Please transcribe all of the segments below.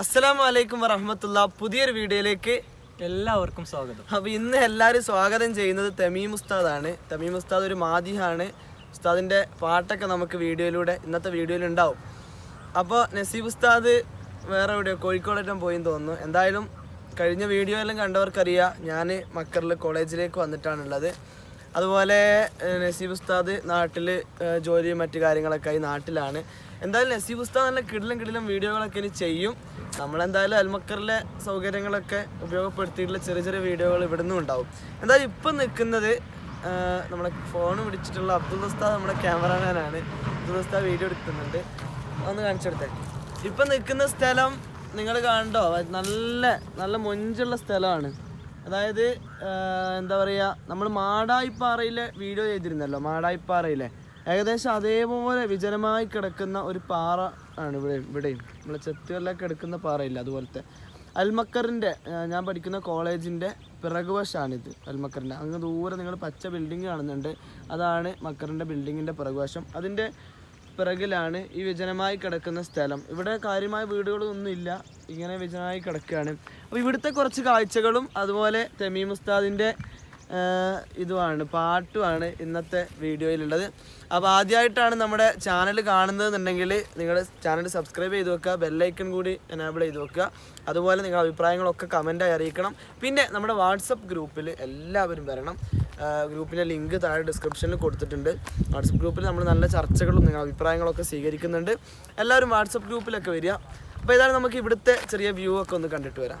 അസ്സലാമു അലൈക്കും വറഹമത്തുള്ള. പുതിയൊരു വീഡിയോയിലേക്ക് എല്ലാവർക്കും സ്വാഗതം. അപ്പോൾ ഇന്ന് എല്ലാവരും സ്വാഗതം ചെയ്യുന്നത് തമീം ഉസ്താദാണ്. തമീം ഉസ്താദ് ഒരു മാദിഹാണ്. ഉസ്താദിന്റെ പാട്ടൊക്കെ നമുക്ക് വീഡിയോയിലൂടെ ഇന്നത്തെ വീഡിയോയിൽ ഉണ്ടാവും. അപ്പോൾ നസീബ് ഉസ്താദ് വേറെ എവിടെയോ കോഴിക്കോടേറ്റം പോയി തോന്നുന്നു. എന്തായാലും കഴിഞ്ഞ വീഡിയോ എല്ലാം കണ്ടവർക്കറിയാം ഞാൻ മക്കറിൽ കോളേജിലേക്ക് വന്നിട്ടാണുള്ളത്. അതുപോലെ നസീബ് ഉസ്താദ് നാട്ടിൽ ജോലിയും മറ്റു കാര്യങ്ങളൊക്കെ ആയി നാട്ടിലാണ്. എന്തായാലും നസീബ് ഉസ്താദ് നല്ല കിടിലും കിടിലും വീഡിയോകളൊക്കെ ഇനി ചെയ്യും. നമ്മളെന്തായാലും അൽമക്കറിലെ സൗകര്യങ്ങളൊക്കെ ഉപയോഗപ്പെടുത്തിയിട്ടുള്ള ചെറിയ ചെറിയ വീഡിയോകൾ ഇവിടുന്നും ഉണ്ടാവും. എന്തായാലും ഇപ്പം നിൽക്കുന്നത് നമ്മുടെ ഫോൺ പിടിച്ചിട്ടുള്ള അബ്ദുൾ ഉസ്താദ് നമ്മുടെ ക്യാമറാമാനാണ് അബ്ദുൾ ഉസ്താദ് വീഡിയോ എടുക്കുന്നുണ്ട്. ഒന്ന് കാണിച്ചെടുത്തേ ഇപ്പം നിൽക്കുന്ന സ്ഥലം നിങ്ങൾ കണ്ടോ നല്ല നല്ല മൊഞ്ചുള്ള സ്ഥലമാണ്. അതായത് എന്താ പറയുക നമ്മൾ മാടായിപ്പാറയിലെ വീഡിയോ ചെയ്തിരുന്നല്ലോ മാടായിപ്പാറയിലെ. ഏകദേശം അതേപോലെ വിജനമായി കിടക്കുന്ന ഒരു പാറ ആണ് ഇവിടെ ഇവിടെയും. നമ്മളെ ചെത്തുകളിലൊക്കെ കിടക്കുന്ന പാറയില്ല അതുപോലത്തെ. അൽമക്കറിന്റെ ഞാൻ പഠിക്കുന്ന കോളേജിന്റെ പിറകുവശമാണിത് അൽമക്കറിന്റെ. അങ്ങ് ദൂരെ നിങ്ങൾ പച്ച ബിൽഡിംഗ് കാണുന്നുണ്ട്. അതാണ് മക്കറിന്റെ ബിൽഡിങ്ങിന്റെ പിറകുവശം. അതിന്റെ പിറകിലാണ് ഈ വിജനമായി കിടക്കുന്ന സ്ഥലം. ഇവിടെ കാര്യമായ വീടുകളൊന്നുമില്ല. ഇങ്ങനെ വിജനമായി കിടക്കുകയാണ്. അപ്പോൾ ഇവിടുത്തെ കുറച്ച് കാഴ്ചകളും അതുപോലെ തെമീം ഉസ്താദിന്റെ ഇതുമാണ് പാട്ടുമാണ് ഇന്നത്തെ വീഡിയോയിലുള്ളത്. അപ്പോൾ ആദ്യമായിട്ടാണ് നമ്മുടെ ചാനൽ കാണുന്നതെന്നുണ്ടെങ്കിൽ നിങ്ങൾ ചാനൽ സബ്സ്ക്രൈബ് ചെയ്ത് വെക്കുക ബെല്ലൈക്കൺ കൂടി എനാബിൾ ചെയ്ത് വെക്കുക. അതുപോലെ നിങ്ങളുടെ അഭിപ്രായങ്ങളൊക്കെ കമന്റായി അറിയിക്കണം. പിന്നെ നമ്മുടെ വാട്സപ്പ് ഗ്രൂപ്പിൽ എല്ലാവരും വരണം. ഗ്രൂപ്പിന്റെ ലിങ്ക് താഴെ ഡിസ്ക്രിപ്ഷനിൽ കൊടുത്തിട്ടുണ്ട്. വാട്സപ്പ് ഗ്രൂപ്പിൽ നമ്മൾ നല്ല ചർച്ചകളും നിങ്ങളുടെ അഭിപ്രായങ്ങളൊക്കെ സ്വീകരിക്കുന്നുണ്ട്. എല്ലാവരും വാട്സപ്പ് ഗ്രൂപ്പിലൊക്കെ വരിക. അപ്പോൾ ഇതാണ് നമുക്ക് ഇവിടുത്തെ ചെറിയ വ്യൂ ഒക്കെ ഒന്ന് കണ്ടിട്ട് വരാം.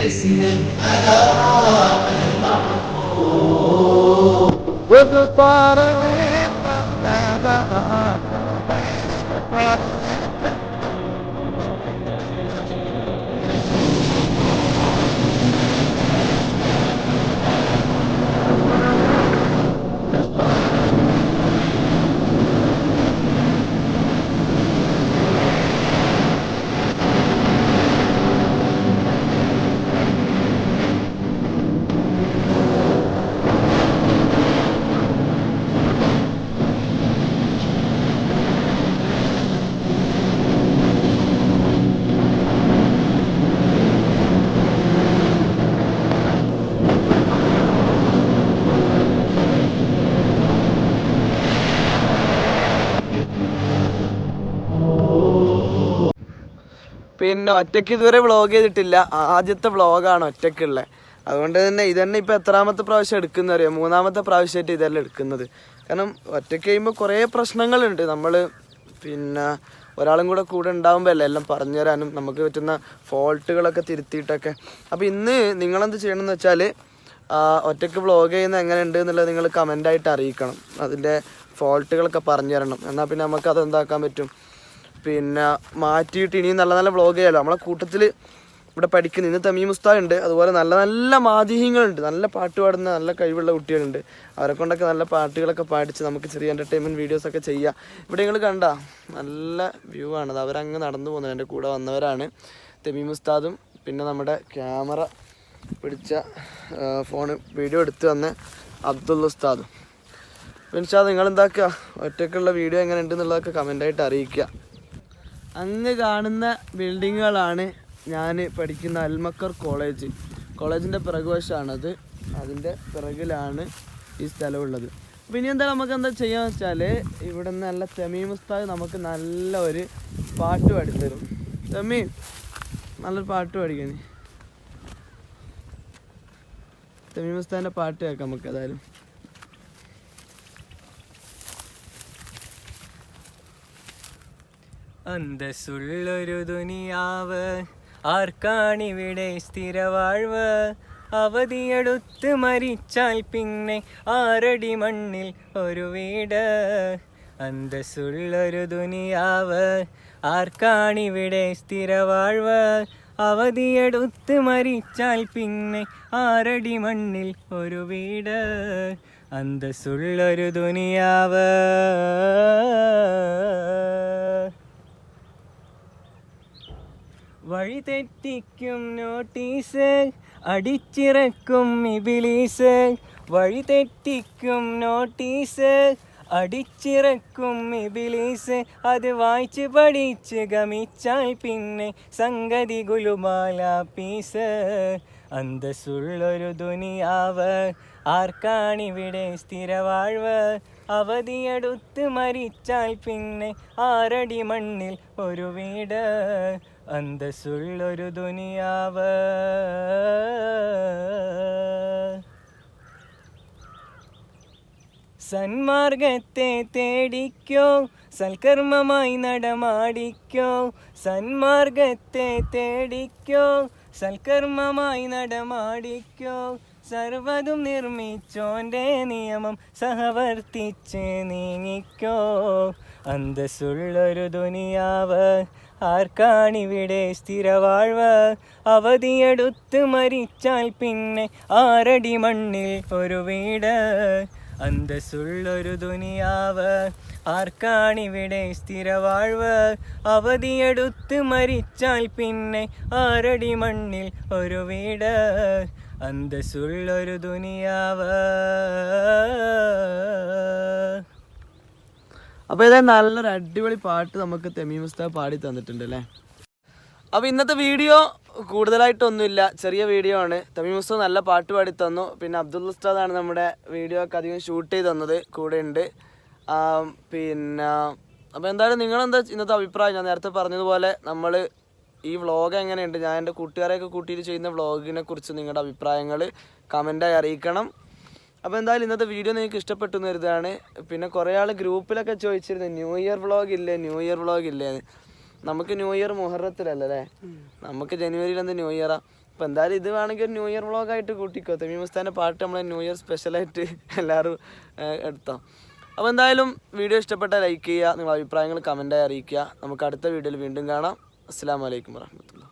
With the thought of it, പിന്നെ ഒറ്റയ്ക്ക് ഇതുവരെ വ്ളോഗ് ചെയ്തിട്ടില്ല. ആദ്യത്തെ വ്ളോഗാണ് ഒറ്റയ്ക്കുള്ളത് അതുകൊണ്ട് തന്നെ ഇതന്നെ ഇപ്പം എത്രാമത്തെ പ്രാവശ്യം എടുക്കുന്ന അറിയാം? മൂന്നാമത്തെ പ്രാവശ്യമായിട്ട് ഇതെല്ലാം എടുക്കുന്നത്. കാരണം ഒറ്റയ്ക്ക് കഴിയുമ്പോൾ കുറേ പ്രശ്നങ്ങളുണ്ട്. നമ്മൾ പിന്നെ ഒരാളും കൂടെ കൂടെ ഉണ്ടാകുമ്പോൾ അല്ലേ എല്ലാം പറഞ്ഞു തരാനും നമുക്ക് പറ്റുന്ന ഫോൾട്ടുകളൊക്കെ തിരുത്തിയിട്ടൊക്കെ. അപ്പോൾ ഇന്ന് നിങ്ങളെന്ത് ചെയ്യണമെന്ന് വെച്ചാൽ ഒറ്റയ്ക്ക് വ്ളോഗ് ചെയ്യുന്ന എങ്ങനെ ഉണ്ട് എന്നുള്ളത് നിങ്ങൾ കമന്റായിട്ട് അറിയിക്കണം. അതിന്റെ ഫോൾട്ടുകളൊക്കെ പറഞ്ഞു തരണം. എന്നാൽ പിന്നെ നമുക്ക് അത് എന്താക്കാൻ പറ്റും? പിന്നെ മാറ്റിയിട്ട് ഇനിയും നല്ല നല്ല വ്ളോഗ് ചെയ്യാലോ. നമ്മളെ കൂട്ടത്തിൽ ഇവിടെ പഠിക്കുന്ന ഇന്ന് തമീം ഉസ്താദ് ഉണ്ട് അതുപോലെ നല്ല നല്ല മാതിഹ്യങ്ങളുണ്ട് നല്ല പാട്ട് പാടുന്ന നല്ല കഴിവുള്ള കുട്ടികളുണ്ട്. അവരെ കൊണ്ടൊക്കെ നല്ല പാട്ടുകളൊക്കെ പാടിച്ച് നമുക്ക് ചെറിയ എന്റർടൈൻമെന്റ് വീഡിയോസൊക്കെ ചെയ്യാം. ഇവിടെ നിങ്ങൾ കണ്ട? നല്ല വ്യൂ ആണ്. അവരങ്ങ് നടന്നു പോകുന്നത് എന്റെ കൂടെ വന്നവരാണ്. തമീം ഉസ്താദും പിന്നെ നമ്മുടെ ക്യാമറ പിടിച്ച ഫോൺ വീഡിയോ എടുത്ത് വന്ന അബ്ദുൽ ഉസ്താദും. പിന്നെ നിങ്ങൾ എന്താക്കുക ഒറ്റയ്ക്കുള്ള വീഡിയോ എങ്ങനെ ഉണ്ടെന്നുള്ളതൊക്കെ കമന്റായിട്ട് അറിയിക്കുക. അങ്ങ് കാണുന്ന ബിൽഡിങ്ങുകളാണ് ഞാൻ പഠിക്കുന്ന അൽമക്കർ കോളേജ്. കോളേജിന്റെ പിറകുവശമാണത് അതിന്റെ പിറകിലാണ് ഈ സ്ഥലമുള്ളത്. പിന്നെ എന്താ നമുക്ക് എന്താ ചെയ്യാന്ന് വെച്ചാൽ ഇവിടെ നല്ല തെമീം ഉസ്താദ് നമുക്ക് നല്ല ഒരു പാട്ട് പാടിത്തരും. തെമീം നല്ലൊരു പാട്ട് പാടിക്കണേ. തെമീം ഉസ്താദിന്റെ പാട്ട് കേൾക്കാം നമുക്ക് ഏതായാലും. അന്തസ്സുള്ളൊരു ദുനിയാവ്. ആർക്കാണിവിടെ സ്ഥിരവാഴ്വ്? അവധിയെടുത്ത് മരിച്ചാൽ പിന്നെ ആറടി മണ്ണിൽ ഒരു വീട്? അന്തസ്സുള്ളൊരു ദുനിയാവ്. ആർക്കാണിവിടെ സ്ഥിരവാഴ്വ്? അവധിയെടുത്ത് മരിച്ചാൽ പിന്നെ ആറടി മണ്ണിൽ ഒരു വീട്? അന്തസ്സുള്ളൊരു ദുനിയാവ്. വഴി തെറ്റിക്കും നോട്ടീസ് അടിച്ചിറക്കും ഇബിലീസ് വഴി തെറ്റിക്കും നോട്ടീസ് അടിച്ചിറക്കും ഇബിലീസ് അത് വായിച്ച് പഠിച്ച് ഗമിച്ചാൽ പിന്നെ സംഗതി ഗുലുമാല പീസ്. അന്തസ്സുള്ളൊരു ദുനിയാവ് ആർക്കാണിവിടെ സ്ഥിരവാഴ്വ് അവധിയെടുത്ത് മരിച്ചാൽ പിന്നെ ആറടി മണ്ണിൽ ഒരു വീട്? അന്തസ്സുള്ളൊരു ദുനിയാവ് സന്മാർഗത്തെ തേടിക്കോ സൽക്കർമ്മമായി നടമാടിക്കോ സന്മാർഗത്തെ തേടിക്കോ സൽക്കർമ്മമായി നടമാടിക്കോ സർവതും നിർമ്മിച്ചോന്റെ നിയമം സഹവർത്തിച്ച് നീങ്ങിക്കോ. അന്തസ്സുള്ളൊരു ദുനിയാവ് ആർക്കാണിവിടെ സ്ഥിരവാഴ്വ് അവധിയെടുത്ത് മരിച്ചാൽ പിന്നെ ആറടി മണ്ണിൽ ഒരു വീട് അന്തസ്സുള്ളൊരു ദുനിയാവ് ആർക്കാണിവിടെ സ്ഥിരവാഴ്വ് അവധിയെടുത്ത് മരിച്ചാൽ പിന്നെ ആറടി മണ്ണിൽ ഒരു വീട് അന്തസ്സുള്ളൊരു ദുനിയാവ് അപ്പോൾ ഇതേ നല്ലൊരു അടിപൊളി പാട്ട് നമുക്ക് തെമീം ഉസ്താദ് പാടി തന്നിട്ടുണ്ട് അല്ലേ? അപ്പോൾ ഇന്നത്തെ വീഡിയോ കൂടുതലായിട്ടൊന്നുമില്ല. ചെറിയ വീഡിയോ ആണ്. തമീം ഉസ്താദ് നല്ല പാട്ട് പാടി തന്നു. പിന്നെ അബ്ദുൽ ഉസ്താദാണ് നമ്മുടെ വീഡിയോ ഒക്കെ അധികം ഷൂട്ട് ചെയ്ത് തന്നത്. കൂടെ ഉണ്ട്. പിന്നെ അപ്പോൾ എന്തായാലും നിങ്ങളെന്താ ഇന്നത്തെ അഭിപ്രായം? ഞാൻ നേരത്തെ പറഞ്ഞതുപോലെ നമ്മൾ ഈ വ്ളോഗ് എങ്ങനെയുണ്ട്? ഞാൻ എന്റെ കൂട്ടുകാരെയൊക്കെ കൂട്ടിയിട്ട് ചെയ്യുന്ന വ്ളോഗിനെ കുറിച്ച് നിങ്ങളുടെ അഭിപ്രായങ്ങൾ കമന്റായി അറിയിക്കണം. അപ്പോൾ എന്തായാലും ഇന്നത്തെ വീഡിയോ നിങ്ങൾക്ക് ഇഷ്ടപ്പെട്ടു എന്ന് പിന്നെ കുറേ ആൾ ഗ്രൂപ്പിലൊക്കെ ചോദിച്ചിരുന്നു ന്യൂ ഇയർ വ്ളോഗ് ഇല്ലേ? ന്യൂ ഇയർ വ്ളോഗ് ഇല്ലേ? നമുക്ക് ന്യൂ ഇയർ മുഹറത്തിലല്ലേ നമുക്ക് ജനുവരിയിൽ എന്ത് ന്യൂ ഇയറാ അപ്പോൾ എന്തായാലും ഇത് വേണമെങ്കിൽ ഒരു ന്യൂ ഇയർ വ്ളോഗായിട്ട് കൂട്ടിക്കോ. തമീമുസ്താന്റെ പാട്ട് നമ്മളെ ന്യൂ ഇയർ സ്പെഷ്യലായിട്ട് എല്ലാവരും എടുത്തോ. അപ്പോൾ എന്തായാലും വീഡിയോ ഇഷ്ടപ്പെട്ട ലൈക്ക് ചെയ്യുക നിങ്ങളുടെ അഭിപ്രായങ്ങൾ കമന്റായി അറിയിക്കുക. നമുക്ക് അടുത്ത വീഡിയോയിൽ വീണ്ടും കാണാം. അസ്സാം വലൈക്കും വാഹമത്തുള്ള